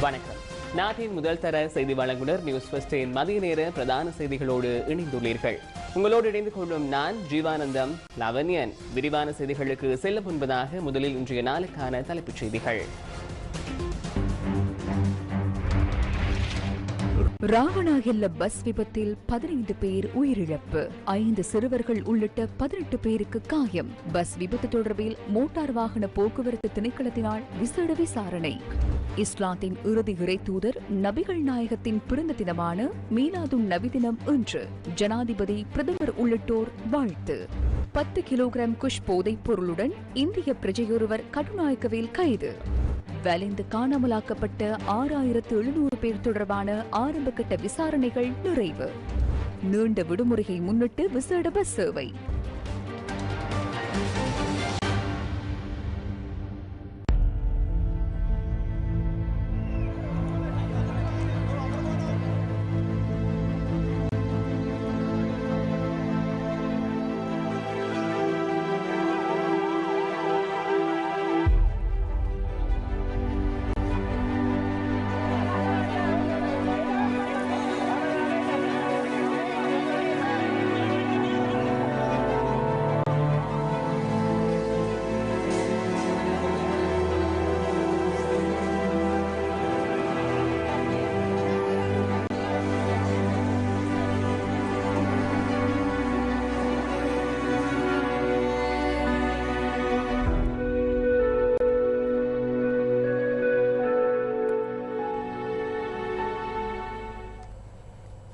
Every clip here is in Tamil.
வணக்கம். நாட்டின் முதல் தர செய்தி வழங்குனர் நியூஸ் ஃபர்ஸ்டின் மதிய நேர பிரதான செய்திகளோடு இணைந்துள்ளீர்கள். உங்களோடு இணைந்து கொள்ளும் நான் ஜீவானந்தம் லவன்யன் விரிவான செய்திகளுக்கு செல்ல முன்பதாக முதலில் இன்றைய நாளுக்கான தலைப்புச் செய்திகள். ராவணாகில்ல பஸ் விபத்தில் பதினைந்து பேர் உயிரிழப்பு. ஐந்து சிறுவர்கள் உள்ளிட்ட பதினெட்டு பேருக்கு காயம். பஸ் விபத்து தொடர்பில் மோட்டார் வாகன போக்குவரத்து திணைக்களத்தினால் விசேட விசாரணை. இஸ்லாத்தின் இறுதி இறை தூதர் நபிகள் நாயகத்தின் பிறந்த தினமான மீலாதுன் நபி தினம் இன்று ஜனாதிபதி பிரதமர் உள்ளிட்டோர் வாழ்த்து. பத்து கிலோகிராம் குஷ் போதைப் பொருளுடன் இந்திய பிரஜையொருவர் கடுநாயக்கவில் கைது. வலிந்து காணாமலாக்கப்பட்ட ஆறாயிரத்து எழுநூறு பேர் தொடர்பான ஆரம்பகட்ட விசாரணைகள் நிறைவு. நீண்ட விடுமுறையை முன்னிட்டு விசேட பஸ் சேவை.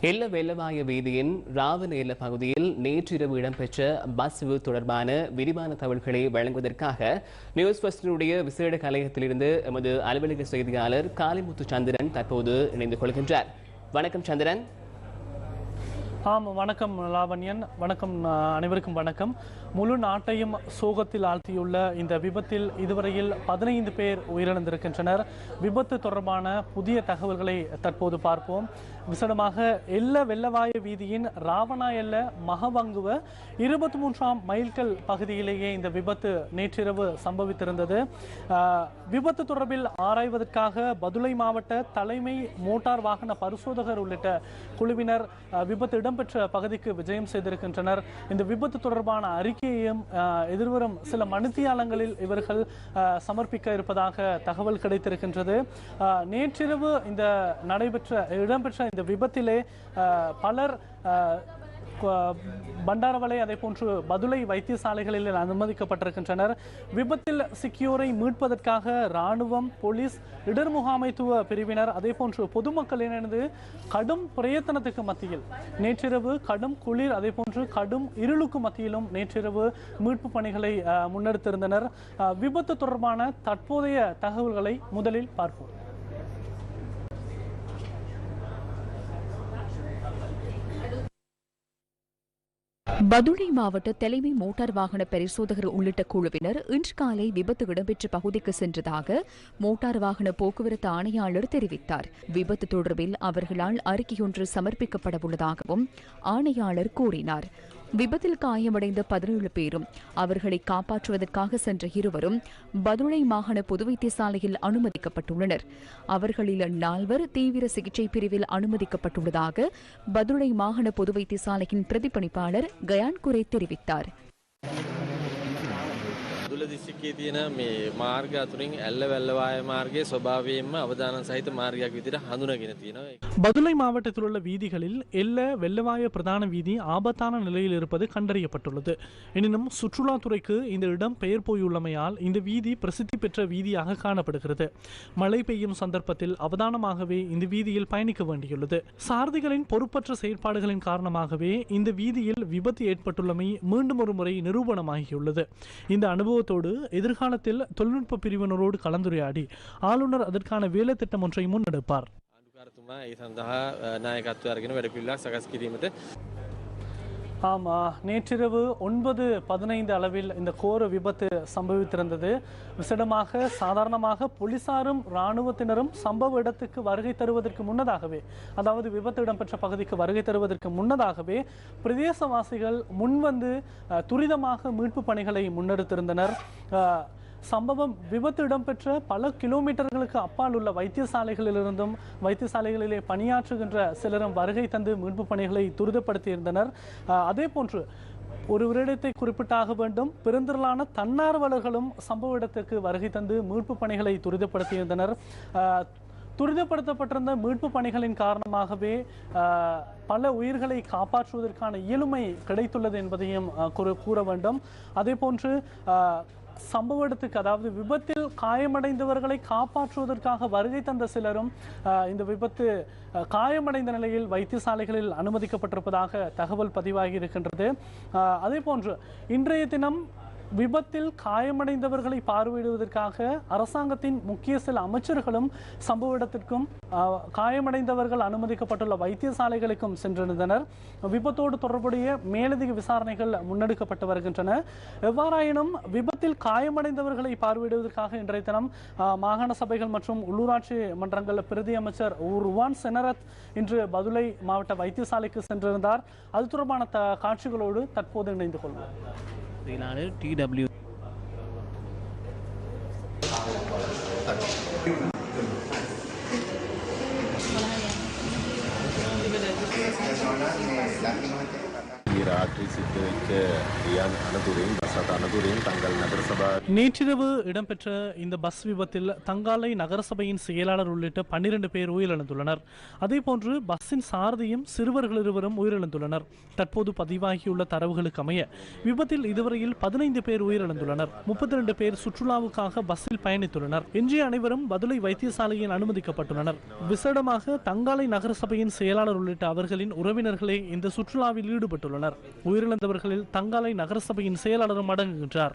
எல்ல வெள்ளவாய வீதியின் ராவன எல்ல பகுதியில் நேற்றிரவு இடம்பெற்ற பஸ் விபத்து தொடர்பான விரிவான தகவல்களை வழங்குவதற்காக நியூஸ் பஸ்டினுடைய விசேட கலையகத்திலிருந்து எமது அலுவலக செய்தியாளர் காளிமுத்து சந்திரன் தற்போது இணைந்து கொள்கின்றார். வணக்கம் சந்திரன். ஆம் வணக்கம் லாவண்யன். வணக்கம் அனைவருக்கும் வணக்கம். முழு நாட்டையும் சோகத்தில் ஆழ்த்தியுள்ள இந்த விபத்தில் இதுவரையில் பதினைந்து பேர் உயிரிழந்திருக்கின்றனர். விபத்து தொடர்பான புதிய தகவல்களை தற்போது பார்ப்போம். விசடமாக எல்ல வெள்ளவாய வீதியின் ராவணா எல்ல மகவங்குவ இருபத்தி மூன்றாம் மைல்கல் பகுதியிலேயே இந்த விபத்து நேற்றிரவு சம்பவித்திருந்தது. விபத்து தொடர்பில் ஆராய்வதற்காக பதுளை மாவட்ட தலைமை மோட்டார் வாகன பரிசோதகர் உள்ளிட்ட குழுவினர் விபத்து இடம்பெற்ற பகுதிக்கு விஜயம் செய்திருக்கின்றனர். இந்த விபத்து தொடர்பான அறிக்கையையும் எதிர்வரும் சில மணித்தியாலங்களில் இவர்கள் சமர்ப்பிக்க இருப்பதாக தகவல் கிடைத்திருக்கின்றது. நேற்றிரவு இந்த நடைபெற்ற இடம்பெற்ற இந்த விபத்திலே பலர் பண்டாரவளை அதே போன்று பதுளை வைத்தியசாலைகளில் அனுமதிக்கப்பட்டிருக்கின்றனர். விபத்தில் சிக்கியோரை மீட்பதற்காக ராணுவம் போலீஸ் இடர் முகாமைத்துவ பிரிவினர் அதே போன்று பொதுமக்கள் கடும் பிரயத்தனத்துக்கு மத்தியில் நேற்றிரவு கடும் குளிர் அதே போன்று கடும் இருளுக்கு மத்தியிலும் நேற்றிரவு மீட்பு பணிகளை முன்னெடுத்திருந்தனர். விபத்து தொடர்பான தற்போதைய தகவல்களை முதலில் பார்ப்போம். பதுளை மாவட்ட தலைமை மோட்டார் வாகன பரிசோதகர் உள்ளிட்ட குழுவினர் இன்று காலை விபத்து இடம்பெற்ற பகுதிக்கு சென்றதாக மோட்டார் வாகன போக்குவரத்து ஆணையாளர் தெரிவித்தார். விபத்து தொடர்பில் அவர்களால் அறிக்கையொன்று சமர்ப்பிக்கப்படவுள்ளதாகவும் ஆணையாளர் கூறினார். விபத்தில் காயமடைந்த பதினேழு பேரும் அவர்களை காப்பாற்றுவதற்காக சென்ற இருவரும் பதுளை மாகாண பொது வைத்தியசாலையில் அனுமதிக்கப்பட்டுள்ளனர். அவர்களில் நால்வர் தீவிர சிகிச்சை பிரிவில் அனுமதிக்கப்பட்டுள்ளதாக பதுளை மாகாண பொது வைத்தியசாலையின் பிரதிபணிப்பாளர் கயான் குரே தெரிவித்தார். දුල දිස්ත්‍රික්කයේ තියෙන මේ මාර්ග අතුරින් ඇල්ල වැල්ලවාය මාර්ගයේ ස්වභාවයෙන්ම අවදානම් සහිත මාර්ගයක් විදිහට හඳුනගෙන තියෙනවා. பதுளை மாவட்டத்தில் உள்ள வீதிகளில் எல்ல வெள்ளவாய பிரதான வீதி ஆபத்தான நிலையில் இருப்பது கண்டறியப்பட்டுள்ளது எனினும் சுற்றுலாத்துறைக்கு இந்த இடம் பெயர் போயுள்ளமையால் இந்த வீதி பிரசித்தி பெற்ற வீதியாக காணப்படுகிறது மழை பெய்யும் சந்தர்ப்பத்தில் அவதானமாகவே இந்த வீதியில் பயணிக்க வேண்டியுள்ளது சாரதிகளின் பொறுப்பற்ற செயற்பாடுகளின் காரணமாகவே இந்த வீதியில் விபத்து ஏற்பட்டுள்ளமை மீண்டும் ஒரு முறை நிரூபணமாகியுள்ளது இந்த அனுபவத்தோடு எதிர்காலத்தில் தொழில்நுட்ப பிரிவினரோடு கலந்துரையாடி ஆளுநர் அதற்கான வேலை திட்டம் ஒன்றை முன்னெடுப்பார் ආණ්ඩුකාරතුමා ඒ සඳහා අ, නායකත්වය අරගෙන වැඩපිළිවෙලක් සකස් කිරීමට ஆமாம் நேற்றிரவு ஒன்பது பதினைந்து அளவில் இந்த கோர விபத்து சம்பவித்திருந்தது. விசடமாக சாதாரணமாக போலீசாரும் இராணுவத்தினரும் சம்பவ இடத்துக்கு வருகை தருவதற்கு முன்னதாகவே அதாவது விபத்து இடம்பெற்ற பகுதிக்கு வருகை தருவதற்கு முன்னதாகவே பிரதேசவாசிகள் முன்வந்து துரிதமாக மீட்பு பணிகளை முன்னெடுத்திருந்தனர். சம்பவம் விபத்து இடம்பெற்ற பல கிலோமீட்டர்களுக்கு அப்பால் உள்ள வைத்தியசாலைகளிலிருந்தும் வைத்தியசாலைகளிலே பணியாற்றுகின்ற சிலரும் வருகை தந்து மீட்பு பணிகளை துரிதப்படுத்தியிருந்தனர். அதே போன்று ஒரு இடத்தை குறிப்பிட்டாக வேண்டும். பெருந்திரளான தன்னார்வலர்களும் சம்பவ இடத்துக்கு வருகை தந்து மீட்பு பணிகளை துரிதப்படுத்தியிருந்தனர். துரிதப்படுத்தப்பட்டிருந்த மீட்பு பணிகளின் காரணமாகவே பல உயிர்களை காப்பாற்றுவதற்கான இயலுமை கிடைத்துள்ளது என்பதையும் கூற- கூற வேண்டும். அதே போன்று சம்பவ இடத்துக்கு அதாவது விபத்தில் காயமடைந்தவர்களை காப்பாற்றுவதற்காக வருகை தந்த சிலரும் இந்த விபத்து காயமடைந்த நிலையில் வைத்தியசாலைகளில் அனுமதிக்கப்பட்டிருப்பதாக தகவல் பதிவாகி இருக்கின்றது. அதே போன்று இன்றைய தினம் விபத்தில் காயமடைந்தவர்களை பார்வையிடுவதற்காக அரசாங்கத்தின் முக்கிய சில அமைச்சர்களும் சம்பவ இடத்திற்கும் காயமடைந்தவர்கள் அனுமதிக்கப்பட்டுள்ள வைத்தியசாலைகளுக்கும் சென்றிருந்தனர். விபத்தோடு தொடர்புடைய மேலதிக விசாரணைகள் முன்னெடுக்கப்பட்டு வருகின்றன. எவ்வாறாயினும் விபத்தில் காயமடைந்தவர்களை பார்வையிடுவதற்காக இன்றைய தினம் மாகாண சபைகள் மற்றும் உள்ளூராட்சி மன்றங்கள் பிரதி அமைச்சர் உருவான் செனரத் இன்று பதுளை மாவட்ட வைத்தியசாலைக்கு சென்றிருந்தார். அது தொடர்பான த காட்சிகளோடு தற்போது இணைந்து கொள்வோம். செயலாளர் டி டபிள்யூ ஆற்றி சித்தரிக்க ரியான் அனதுரையும் நேற்றிரவு இடம்பெற்ற இந்த பஸ் விபத்தில் தங்காலை நகரசபையின் செயலாளர் உள்ளிட்ட பன்னிரண்டு பேர் உயிரிழந்துள்ளனர். அதேபோன்று பஸ்ஸின் சாரதியும் சிறுவர்கள் இருவரும் உயிரிழந்துள்ளனர். தற்போது பதிவாகியுள்ள தரவுகளுக்கு அமைய விபத்தில் இதுவரையில் பதினைந்து பேர் உயிரிழந்துள்ளனர். முப்பத்தி ரெண்டு பேர் சுற்றுலாவுக்காக பஸ்ஸில் பயணித்துள்ளனர். இன்றைய அனைவரும் பதுளை வைத்தியசாலையில் அனுமதிக்கப்பட்டுள்ளனர். விசேடமாக தங்காலை நகரசபையின் செயலாளர் உள்ளிட்ட அவர்களின் உறவினர்களே இந்த சுற்றுலாவில் ஈடுபட்டுள்ளனர். உயிரிழந்தவர்களில் தங்காலை நகரசபையின் செயலாளரும் மடங்குகின்றார்.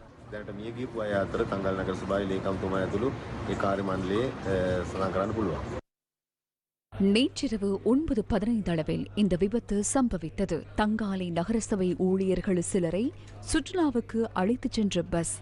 நேற்றிரவு ஒன்பது பதினைந்து அளவில் இந்த விபத்து சம்பவித்தது. தங்காலை நகரசபை ஊழியர்கள் சிலரை சுற்றுலாவுக்கு அழைத்துச் சென்ற பஸ்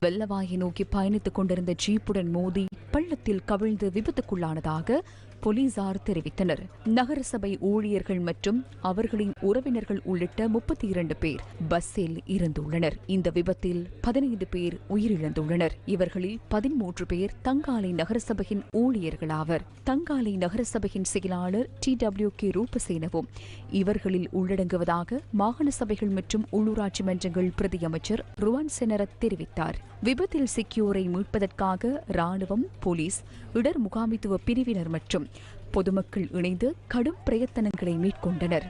வெள்ளவாயை நோக்கி பயணித்துக் கொண்டிருந்த ஜீப்புடன் மோதி பள்ளத்தில் கவிழ்ந்து விபத்துக்குள்ளானதாக போலீசார் தெரிவித்தனர். நகரசபை ஊழியர்கள் மற்றும் அவர்களின் உறவினர்கள் உள்ளிட்ட முப்பத்தி இரண்டு பேர் பஸ்ஸில் இருந்துள்ளனர். இந்த விபத்தில் பதினைந்து பேர் உயிரிழந்துள்ளனர். இவர்களில் பதிமூன்று பேர் தங்காலை நகரசபையின் ஊழியர்களாவர். தங்காலை நகரசபையின் செயலாளர் டி டபிள்யூ கே ரூபசேனவும் இவர்களில் உள்ளடங்குவதாக மாகாண சபைகள் மற்றும் உள்ளூராட்சி மன்றங்கள் பிரதி அமைச்சர் ருவான் செனரத் தெரிவித்தார். விபத்தில் சிக்கியோரை மீட்பதற்காக ராணுவம் போலீஸ் இடர் முகாமித்துவ பிரிவினர் மற்றும் பொதுமக்கள் இணைந்து கடும் பிரயத்தனங்களை மேற்கொண்டனர்.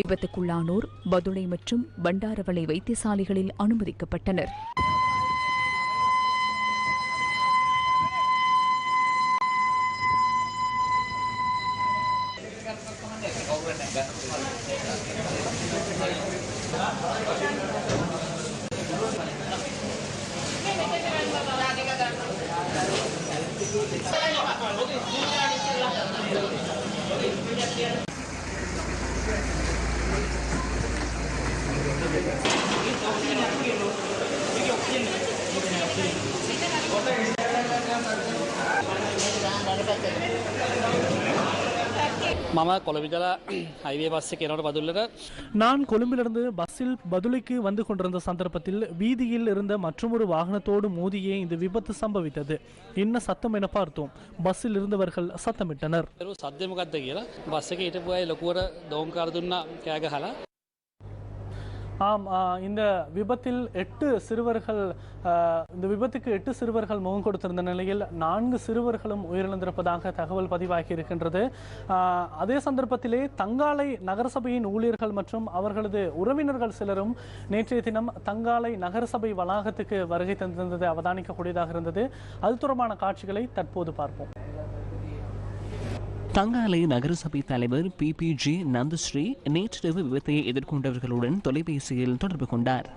விபத்துக்குள்ளானோர் பதுளை மற்றும் பண்டாரவளை வைத்தியசாலைகளில் அனுமதிக்கப்பட்டனர். Gracias. මම කොළවිදලා හයිවේ පස්සේ කෙනට බදුල්ලට நான் கொழும்பிலிருந்து பஸ்ஸில் பதுளைக்கு வந்து கொண்டிருந்த சந்தர்ப்பத்தில் வீதியில் இருந்த மற்றொரு வாகனத்தோடு மோதியே இந்த விபத்து சம்பவித்தது என்ன சத்தம் என பார்த்தோம் பஸ்ஸில் இருந்தவர்கள் சத்தமிட்டனர் රු සද්ධමකක්ද කියලා බස්ස එක හිටපු අය ලොකුවට ஆம் இந்த விபத்தில் எட்டு சிறுவர்கள் இந்த விபத்துக்கு எட்டு சிறுவர்கள் முகம் கொடுத்திருந்த நிலையில் நான்கு சிறுவர்களும் உயிரிழந்திருப்பதாக தகவல் பதிவாகி இருக்கின்றது. அதே சந்தர்ப்பத்திலே தங்காலை நகரசபையின் ஊழியர்கள் மற்றும் அவர்களது உறவினர்கள் சிலரும் நேற்றைய தினம் தங்காலை நகரசபை வளாகத்துக்கு வருகை தந்திருந்தது அவதானிக்கக்கூடியதாக இருந்தது. அது தொடர்பான காட்சிகளை தற்போது பார்ப்போம். தங்காலை நகரசபை தலைவர் பி. பி. ஜி. நந்தஸ்ரீ நேற்றிரவு விபத்தையை எதிர்கொண்டவர்களுடன் தொலைபேசியில் தொடர்பு கொண்டார்.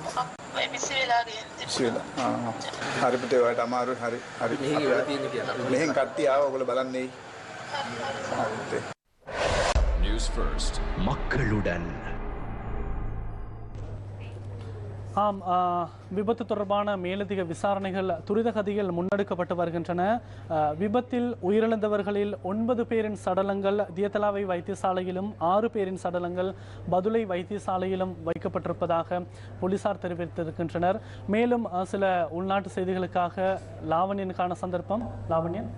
අපේ අපිව ගත්තත් අඩි හයසීයක් පත්තියක් විතර යට ඉඳලා ආ හා. මාවන අපේ විසි වෙලා ගෙන් සියලා. ආ හා. හරි පුතේ ඔයාලට අමාරුයි හරි. හරි. මෙහෙන් කට්ටිය ආවා ඔයගොල්ලෝ බලන්නේ. හරි පුතේ. News First. மக்களுடன் ஆம் விபத்து தொடர்பான மேலதிக விசாரணைகள் துரித கதியில் முன்னெடுக்கப்பட்டு வருகின்றன. விபத்தில் உயிரிழந்தவர்களில் ஒன்பது பேரின் சடலங்கள் தியத்தலாவை வைத்தியசாலையிலும் ஆறு பேரின் சடலங்கள் பதுளை வைத்தியசாலையிலும் வைக்கப்பட்டிருப்பதாக போலீசார் தெரிவித்திருக்கின்றனர். மேலும் சில உள்நாட்டு செய்திகளுக்காக லாவண்யனுக்கான சந்தர்ப்பம். லாவண்யன்.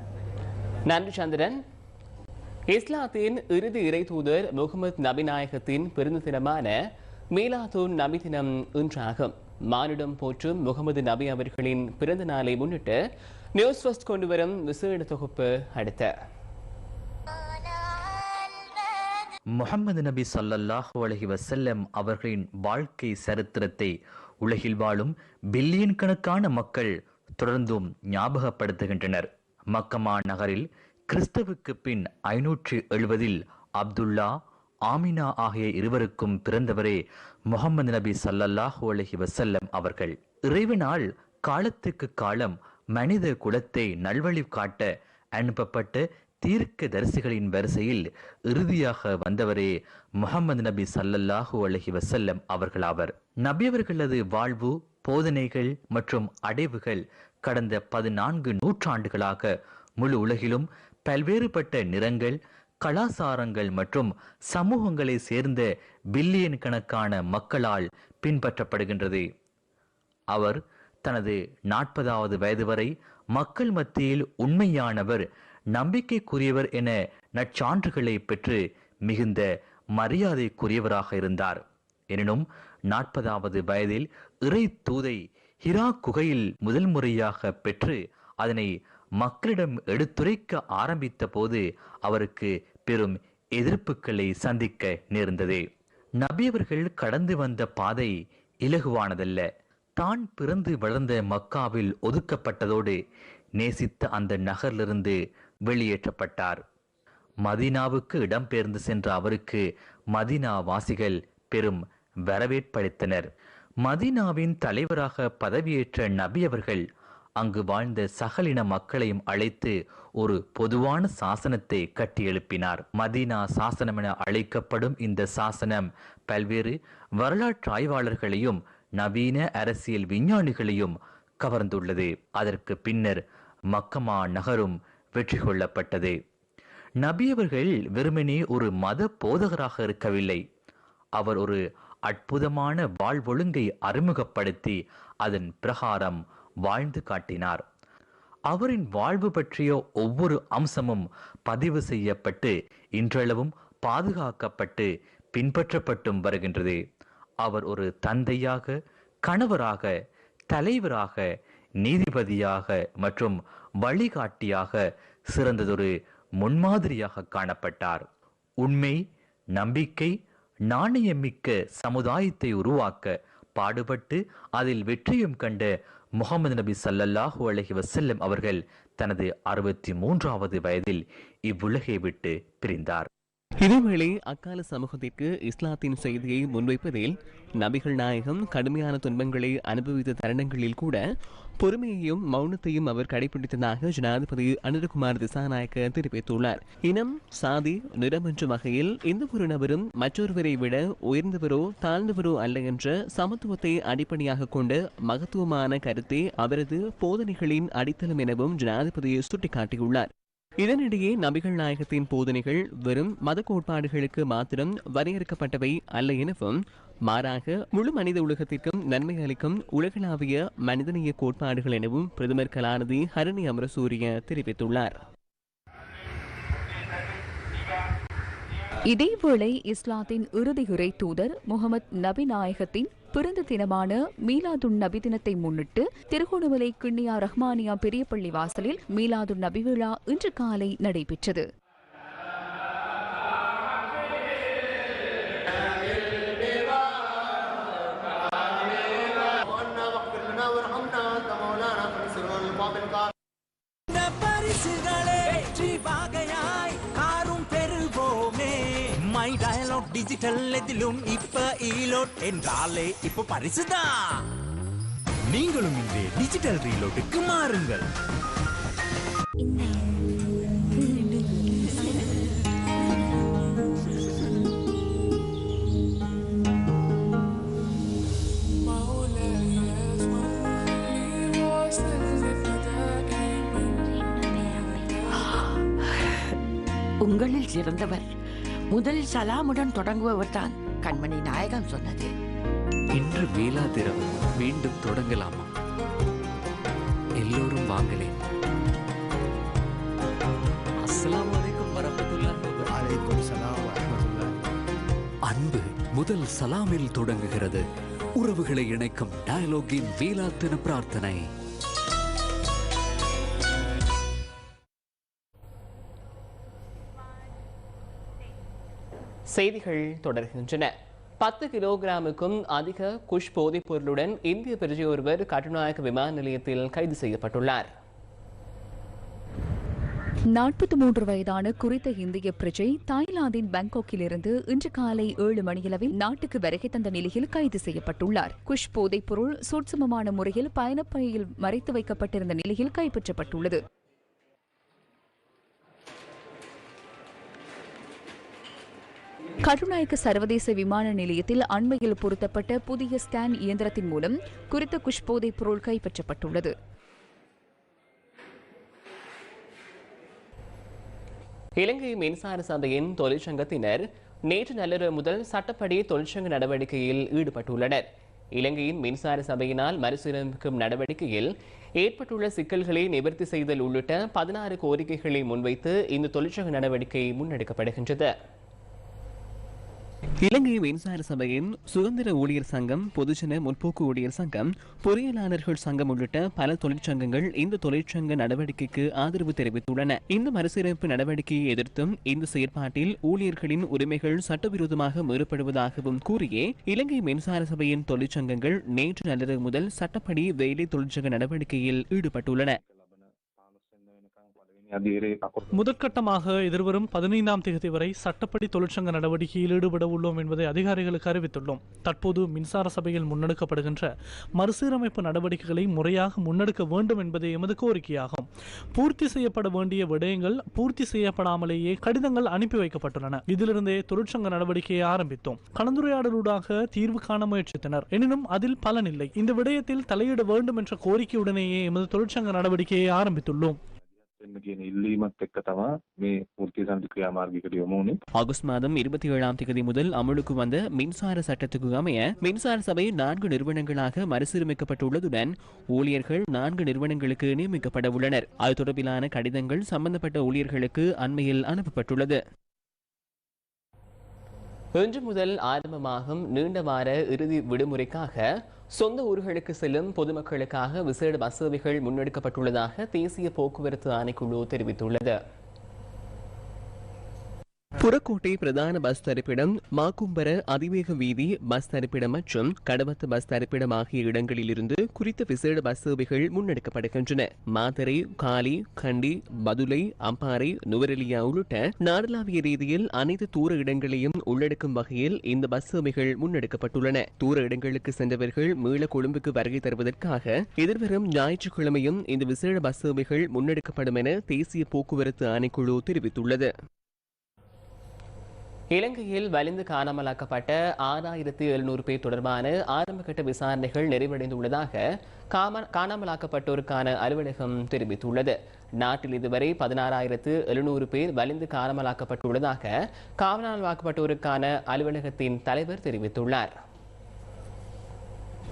நன்றி சந்திரன். இஸ்லாத்தின் இறுதி இறை தூதர் முகமது நபிநாயகத்தின் பிறந்த தினமான மீலாதூன் நபி தினம் இன்றாகும் மானிடம் போற்றும் முகமது நபி அவர்களின் பிறந்த நாளை முன்னிட்டு நியூஸ் ஃபர்ஸ்ட் கொண்டு வரும் விசேட தொகுப்பு அடுத்த. முகமது நபி ஸல்லல்லாஹு அலஹி வசல்லம் அவர்களின் வாழ்க்கை சரித்திரத்தை உலகில் வாழும் பில்லியன் கணக்கான மக்கள் தொடர்ந்தும் ஞாபகப்படுத்துகின்றனர். மக்கமா நகரில் கிறிஸ்தவுக்கு பின் ஐநூற்று எழுபதில் அப்துல்லா ஆமினா ஆகிய இருவருக்கும் பிறந்தவரே முகமது நபி ஸல்லல்லாஹு அலஹி வசல்லம் அவர்கள். இறைவனால் காலத்துக்கு காலம் மனித குலத்தை நல்வழி காட்ட அனுப்பப்பட்ட தீர்க்க தரிசிகளின் வரிசையில் இறுதியாக வந்தவரே முகமது நபி சல்லல்லாஹூ அலஹி வசல்லம் அவர்களாவர். நபியவர்களது வாழ்வு போதனைகள் மற்றும் அடைவுகள் கடந்த பதினான்கு நூற்றாண்டுகளாக முழு உலகிலும் பல்வேறுபட்ட நிறங்கள் கலாசாரங்கள் மற்றும் சமூகங்களை சேர்ந்த பில்லியன் கணக்கான மக்களால் பின்பற்றப்படுகின்றது. அவர் தனது நாற்பதாவது வயது வரை மக்கள் மத்தியில் உண்மையானவர் நம்பிக்கைக்குரியவர் என நற்சான்றுகளை பெற்று மிகுந்த மரியாதைக்குரியவராக இருந்தார். எனினும் நாற்பதாவது வயதில் இறை தூதை ஹிரா குகையில் முதல் முறையாக பெற்று அதனை மக்களிடம் எடுத்துரைக்க ஆரம்பித்த போது அவருக்கு பெரும் எதிர்ப்புகளை சந்திக்க நேர்ந்தது. நபியவர்கள் கடந்து வந்த பாதை இலகுவானதல்ல. தான் பிறந்து வளர்ந்த மக்காவில் ஒதுக்கப்பட்டதோடு நேசித்த அந்த நகரிலிருந்து வெளியேற்றப்பட்டார். மதீனாவுக்கு இடம்பெயர்ந்து சென்ற அவருக்கு மதீனா வாசிகள் பெரும் வரவேற்பளித்தனர். மதீனாவின் தலைவராக பதவியேற்ற நபி அவர்கள் அங்கு வாழ்ந்த சகலின மக்களையும் அழைத்து ஒரு பொதுவான சாசனத்தை கட்டியெழுப்பினார். மதீனா சாசனம் என அழைக்கப்படும் இந்த சாசனம் பல்வேறு வரலாற்று ஆய்வாளர்களையும் நவீன அரசியல் விஞ்ஞானிகளையும் கவர்ந்துள்ளது. அதற்கு பின்னர் மக்கமா நகரும் வெற்றி கொள்ளப்பட்டது. நபி அவர்கள் வெறுமனே ஒரு மத போதகராக இருக்கவில்லை. அவர் ஒரு அற்புதமான வாழ்வொழுங்கை அறிமுகப்படுத்தி அதன் பிரகாரம் வாழ்ந்து காட்டினார். அவரின் வாழ்வு பற்றிய ஒவ்வொரு அம்சமும் பதிவு செய்யப்பட்டு இன்றளவும் பாதுகாக்கப்பட்டு பின்பற்றப்பட்டும் வருகின்றது. அவர் ஒரு தந்தையாக கணவராக தலைவராக நீதிபதியாக மற்றும் வழிகாட்டியாக சிறந்ததொரு முன்மாதிரியாக காணப்பட்டார். உண்மை நம்பிக்கை நாணயமிக்க சமுதாயத்தை உருவாக்க பாடுபட்டு அதில் வெற்றியும் கண்ட முகமது நபி சல்லல்லாஹு அலைஹி வசல்லம் அவர்கள் தனது அறுபத்தி மூன்றாவது வயதில் இவ்வுலகை விட்டு பிரிந்தார். இதேவேளை அக்கால சமூகத்திற்கு இஸ்லாத்தின் செய்தியை முன்வைப்பதில் நபிகள் நாயகம் கடுமையான துன்பங்களை அனுபவித்த தருணங்களில் கூட பொறுமையையும் மௌனத்தையும் அவர் கடைபிடித்ததாக ஜனாதிபதி அனுரகுமார் திசாநாயக்க தெரிவித்துள்ளார் இனம் சாதி நிறம் என்ற வகையில் எந்த ஒரு நபரும் மற்றொருவரை விட உயர்ந்தவரோ தாழ்ந்தவரோ அல்ல என்ற சமத்துவத்தை அடிப்படையாக கொண்ட மகத்துவமான கருத்தே அவரது போதனைகளின் அடித்தளம் எனவும் ஜனாதிபதி சுட்டிக்காட்டியுள்ளார். இதனிடையே நபிகள் நாயகத்தின் போதனைகள் வெறும் மத கோட்பாடுகளுக்கு மாத்திரம் வரையறுக்கப்பட்டவை அல்ல எனவும் மாறாக முழு மனித உலகத்திற்கும் நன்மை அளிக்கும் உலகளாவிய மனிதநேய கோட்பாடுகள் எனவும் பிரதமர் கலாநிதி ஹரணி அமரசூரிய தெரிவித்துள்ளார். இதேவேளை இஸ்லாத்தின் இறுதியுரை தூதர் முகமது நபி நாயகத்தின் பிறந்த தினமான மீலாதுன் நபி தினத்தை முன்னிட்டு திருகோணமலை கிண்ணியா ரஹ்மானியா பெரியபள்ளி வாசலில் மீலாதுன் நபி விழா இன்று காலை நடைபெற்றது. எதிலும் இப்ப ஈலோட் என்றாலே இப்ப பரிசுதான் நீங்களும் இன்றே டிஜிட்டல் ரீலோட்டுக்கு மாறுங்கள். உங்களில் சிறந்தவர். முதல் சலாமுடன் தொடங்குபவர் தான். கண்மணி நாயகம் சொன்னது. இன்று தினம் மீண்டும் தொடங்கலாமா? எல்லோரும் வாங்களேன் அஸ்ஸலாமு அலைக்கும் வரஹ்மத்துல்லாஹி வபரகாத்துஹு. அன்பு முதல் சலாமில் தொடங்குகிறது. உறவுகளை இணைக்கும் டயலாகின் மீளா தின பிரார்த்தனை. செய்திகள் தொடர்கின்றன. பத்து கிலோகிராமுக்கும் அதிக குஷ் போதைப் பொருளுடன் இந்திய பிரஜை ஒருவர் கட்டுநாயக்க விமான நிலையத்தில் கைது செய்யப்பட்டுள்ளார். நாற்பத்தி மூன்று வயதான குறித்த இந்திய பிரஜை தாய்லாந்தின் பாங்காக்கிலிருந்து இன்று காலை ஏழு மணியளவில் நாட்டுக்கு வருகை தந்த நிலையில் கைது செய்யப்பட்டுள்ளார். குஷ் போதைப் பொருள் சூட்சமமான முறையில் பயணப்பையில் மறைத்து வைக்கப்பட்டிருந்த நிலையில் கைப்பற்றப்பட்டுள்ளது. கருநாயக்க சர்வதேச விமான நிலையத்தில் அண்மையில் பொருத்தப்பட்ட புதிய ஸ்கேன் இயந்திரத்தின் மூலம் குறித்த குஷ்போதைப் பொருள் கைப்பற்றப்பட்டுள்ளது. இலங்கை மின்சார சந்தையின் தொழிற்சங்கத்தினர் நேற்று நள்ளிரவு முதல் சட்டப்படி தொழிற்சங்க நடவடிக்கையில் ஈடுபட்டுள்ளனர். இலங்கையின் மின்சார சபையினால் மறுசீரமைக்கும் நடவடிக்கையில் ஏற்பட்டுள்ள சிக்கல்களை நிவர்த்தி செய்தல் உள்ளிட்ட பதினாறு கோரிக்கைகளை முன்வைத்து இந்த தொழிற்சங்க நடவடிக்கை முன்னெடுக்கப்படுகின்றது. இலங்கை மின்சார சபையின் சுதந்திர ஊழியர் சங்கம் பொதுஜன முற்போக்கு ஊழியர் சங்கம் பொறியியலாளர்கள் சங்கம் உள்ளிட்ட பல தொழிற்சங்கங்கள் இந்த தொழிற்சங்க நடவடிக்கைக்கு ஆதரவு தெரிவித்துள்ளன. இந்த மறுசீரமைப்பு நடவடிக்கையை எதிர்த்தும் இந்த செயற்பாட்டில் ஊழியர்களின் உரிமைகள் சட்டவிரோதமாக மீறப்படுவதாகவும் கூறியே இலங்கை மின்சார சபையின் தொழிற்சங்கங்கள் நேற்று நள்ளிரவு முதல் சட்டப்படி வேலை தொழிற்சங்க நடவடிக்கையில் ஈடுபட்டுள்ளன. முதற்கட்டமாக எதிர்வரும் பதினைந்தாம் தேதி வரை சட்டப்படி தொழிற்சங்க நடவடிக்கையில் ஈடுபட உள்ளோம் என்பதை அதிகாரிகளுக்கு அறிவித்துள்ளோம். தற்போது மின்சார சபையில் முன்னெடுக்கப்படுகின்ற மறுசீரமைப்பு நடவடிக்கைகளை முறையாக முன்னெடுக்க வேண்டும் என்பதே எமது கோரிக்கையாகும். பூர்த்தி செய்யப்பட வேண்டிய விடயங்கள் பூர்த்தி செய்யப்படாமலேயே கடிதங்கள் அனுப்பி வைக்கப்பட்டுள்ளன. இதிலிருந்தே தொழிற்சங்க நடவடிக்கையை ஆரம்பித்தோம். கலந்துரையாடலூடாக தீர்வு காண முயற்சித்தனர். எனினும் அதில் பலனில்லை இந்த விடயத்தில் தலையிட வேண்டும் என்ற கோரிக்கையுடனேயே எமது தொழிற்சங்க நடவடிக்கையை ஆரம்பித்துள்ளோம். වෙන්න කියන ඉල්ලීමත් එක්ක තමා මේ වෘත්ති සන්ධි ක්‍රියාමාර්ගයකට යොමු වුණේ. ஆகஸ்ட் மாதம் இருபத்தி ஏழாம் தேதி முதல் அமலுக்கு வந்த மின்சார சட்டத்துக்கு அமைய மின்சார சபை நான்கு நிறுவனங்களாக மறுசீரமைக்கப்பட்டுள்ளதுடன் ஊழியர்கள் நான்கு நிறுவனங்களுக்கு நியமிக்கப்பட உள்ளனர் அது தொடர்பிலான கடிதங்கள் சம்பந்தப்பட்ட ஊழியர்களுக்கு அண்மையில் அனுப்பப்பட்டுள்ளது இன்று முதல் ஆரம்பமாகும் நீண்ட வார இறுதி விடுமுறைக்காக சொந்த ஊர்களுக்கு செல்லும் பொதுமக்களுக்காக விசேட வசதிகள் முன்னெடுக்கப்பட்டுள்ளதாக தேசிய போக்குவரத்து ஆணைக்குழு தெரிவித்துள்ளது. புறக்கோட்டை பிரதான பஸ் தரிப்பிடம் மாக்கும்பர அதிவேக வீதி பஸ் தரிப்பிடம் மற்றும் கடவத்து பஸ் தரிப்பிடம் ஆகிய இடங்களிலிருந்து குறித்த விசேட பஸ் சேவைகள் முன்னெடுக்கப்படுகின்றன. மாத்தரை காலி கண்டி பதுளை அம்பாறை நுவரெலியா உள்ளிட்ட நாடளாவிய ரீதியில் அனைத்து தூர இடங்களையும் உள்ளடக்கும் வகையில் இந்த பஸ் சேவைகள் முன்னெடுக்கப்பட்டுள்ளன. தூர இடங்களுக்கு சென்றவர்கள் மீள கொழும்புக்கு வருகை தருவதற்காக எதிர்வரும் ஞாயிற்றுக்கிழமையும் இந்த விசேட பஸ் சேவைகள் முன்னெடுக்கப்படும் என தேசிய போக்குவரத்து ஆணைக்குழு தெரிவித்துள்ளது. இலங்கையில் வலிந்து காணாமலாக்கப்பட்ட ஆறாயிரத்தி எழுநூறு பேர் தொடர்பான ஆரம்பகட்ட விசாரணைகள் நிறைவடைந்துள்ளதாக காம காணாமலாக்கப்பட்டோருக்கான அலுவலகம் தெரிவித்துள்ளது. நாட்டில் இதுவரை பதினாறாயிரத்து எழுநூறு பேர் வலிந்து காணாமலாக்கப்பட்டுள்ளதாக காணாமலாக்கப்பட்டோருக்கான அலுவலகத்தின் தலைவர் தெரிவித்துள்ளார்.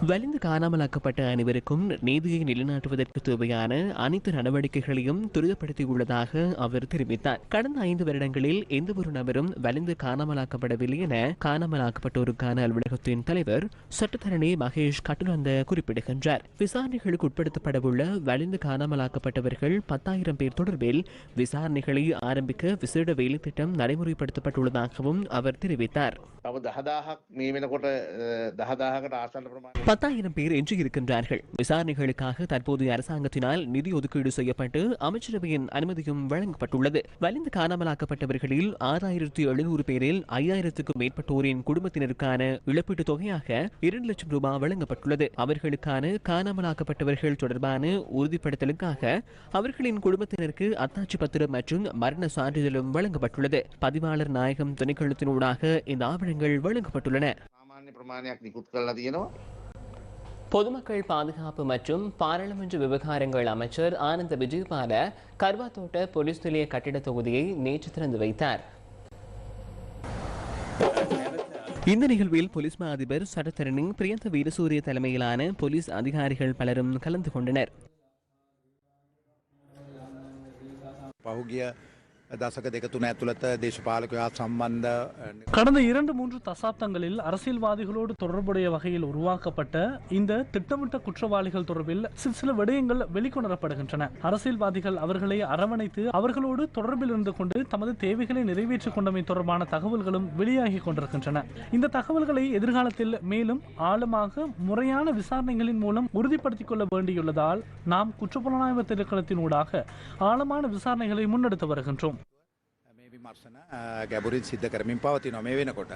வலிந்து காணாமலாக்கப்பட்ட அனைவருக்கும் நீதியை நிலைநாட்டுவதற்கு தேவையான அனைத்து நடவடிக்கைகளையும் துரிதப்படுத்தியுள்ளதாக அவர் தெரிவித்தார். கடந்த ஐந்து வருடங்களில் எந்த ஒரு நபரும் வலிந்து காணாமலாக்கப்படவில்லை என காணாமலாக்கப்பட்டோருக்கான அலுவலகத்தின் தலைவர் சட்டத்தரணி மகேஷ் கட்டுநந்த குறிப்பிடுகின்றார். விசாரணைகளுக்கு உட்படுத்தப்படவுள்ள வலிந்து காணாமலாக்கப்பட்டவர்கள் பத்தாயிரம் பேர் தொடர்பில் விசாரணைகளை ஆரம்பிக்க விசேட வேலை திட்டம் நடைமுறைப்படுத்தப்பட்டுள்ளதாகவும் அவர் தெரிவித்தார். තව දහදාහක් මේ වෙනකොට දහදාහකට ආසන්න ප්‍රමාණ பத்தாயிரம் பேர் எஞ்சியிருக்கின்றார்கள் விசாரணைகளுக்காக தற்போதைய அரசாங்கத்தினால் நிதி ஒதுக்கீடு செய்யப்பட்டு அமைச்சரவையின் அனுமதியும் வழங்கப்பட்டுள்ளது வலிந்து காணாமலாக்கப்பட்டவர்களில் ஆறாயிரத்தி எழுநூறு பேரில் ஐயாயிரத்துக்கும் மேற்பட்டோரின் குடும்பத்தினருக்கான இழப்பீட்டுத் தொகையாக இரண்டு லட்சம் ரூபாய் வழங்கப்பட்டுள்ளது அவர்களுக்கான காணாமலாக்கப்பட்டவர்கள் தொடர்பான உறுதிப்படுத்தலுக்காக அவர்களின் குடும்பத்தினருக்கு அத்தாட்சி பத்திரம் மற்றும் மரண சான்றிதழும் வழங்கப்பட்டுள்ளது பதிவாளர் நாயகம் திணைக்களத்தினூடாக இந்த ஆவணங்கள் வழங்கப்பட்டுள்ளன සාමාන්‍ය ප්‍රමාණයක් නිකුත් කරලා තියෙනවා பொதுமக்கள் பாதுகாப்பு மற்றும் பாராளுமன்ற விவகாரங்கள் அமைச்சர் ஆனந்த விஜயபால கர்வாத்தோட்ட போலீஸ் நிலைய கட்டிட தொகுதியை நேற்று திறந்து வைத்தார். இந்த நிகழ்வில் போலீஸ் மா அதிபர் சட்டத்தரணி பிரியந்த வீரசூரிய தலைமையிலான போலீஸ் அதிகாரிகள் பலரும் கலந்து கொண்டனர். දසක දෙක තුන ඇතුළත දේශපාලකයා සම්බන්ධ கடந்த இரண்டு மூன்று தசாப்தங்களில் அரசியல்வாதிகளோடு தொடர்புடைய வகையில் உருவாக்கப்பட்ட இந்த திட்டமிட்ட குற்றவாளிகள் தொடர்பில் சில சில விடயங்கள் வெளிக்கொணரப்படுகின்றன அரசியல்வாதிகள் அவர்களை அரவணைத்து அவர்களோடு தொடர்பில் இருந்து கொண்டு தமது தேவைகளை நிறைவேற்றிக் கொண்டமை தொடர்பான தகவல்களும் வெளியாகி கொண்டிருக்கின்றன இந்த தகவல்களை எதிர்காலத்தில் மேலும் ஆழமாக முறையான விசாரணைகளின் மூலம் உறுதிப்படுத்திக் கொள்ள வேண்டியுள்ளதால் நாம் குற்றப்புலனாய்வு திணைக்களத்தினூடாக ஆழமான விசாரணைகளை முன்னெடுத்து வருகின்றோம் විමර්ශන ගැබුරින් සිද්ධ කරමින් පවතිනවා මේ වෙනකොට.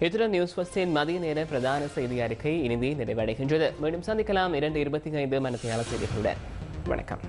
இத்துடன் நியூஸ் ஃபர்ஸ்டின் மதிய நேர பிரதான செய்தி அறிக்கை இனிதே நிறைவடைகின்றது மீண்டும் சந்திக்கலாம் இரண்டு இருபத்தி ஐந்து மனத்தையாளர் செய்திகளுடன் வணக்கம்